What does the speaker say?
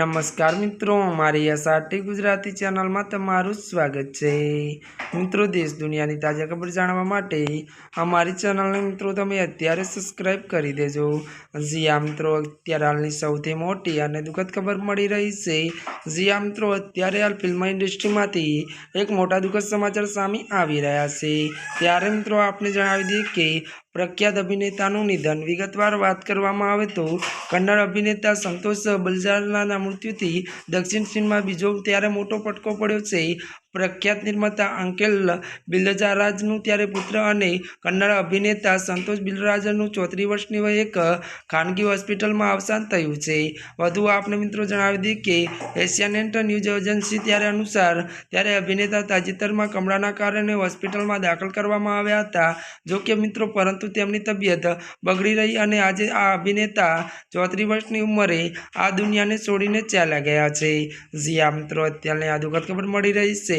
નમસ્કાર મિત્રો મારી એસઆરટી ગુજરાતી ચેનલમાં તમારું સ્વાગત છે. મિત્રો, દેશ દુનિયાની તાજા ખબર જાણવા માટે અમારી ચેનલને મિત્રો તમે અત્યારે સબસ્ક્રાઈબ કરી દેજો. જીયા મિત્રો, અત્યારે હાલની સૌથી મોટી અને દુઃખદ ખબર મળી રહી છે. જીયા મિત્રો, અત્યારે હાલ ફિલ્મ ઇન્ડસ્ટ્રીમાંથી એક મોટા દુઃખદ સમાચાર સામે આવી રહ્યા છે. ત્યારે મિત્રો, આપને જણાવી દઈએ કે પ્રખ્યાત અભિનેતાનું નિધન. વિગતવાર વાત કરવામાં આવે તો, કન્નડ અભિનેતા સંતોષ બલજારના મૃત્યુથી દક્ષિણ ચીનમાં બીજો ત્યારે મોટો પટકો પડ્યો છે. પ્રખ્યાત નિર્માતા અંકેલ બિલજરાજનું ત્યારે પુત્ર અને કન્નડ અભિનેતા સંતોષ બિલરાજનું ચોત્રીસ વર્ષની વયે એક ખાનગી હોસ્પિટલમાં અવસાન થયું છે. વધુ આપને મિત્રો જણાવી દઈએ કે એશિયાનેટ ન્યૂઝ એજન્સી ત્યારે અનુસાર ત્યારે અભિનેતા તાજેતરમાં કમળાના કારણે હોસ્પિટલમાં દાખલ કરવામાં આવ્યા હતા. જો કે મિત્રો, પરંતુ તેમની તબિયત બગડી રહી અને આજે આ અભિનેતા ચોત્રીસ વર્ષની ઉંમરે આ દુનિયાને છોડીને ચાલ્યા ગયા છે. જીયા મિત્રો, અત્યારની આ દુઃખદ ખબર મળી રહી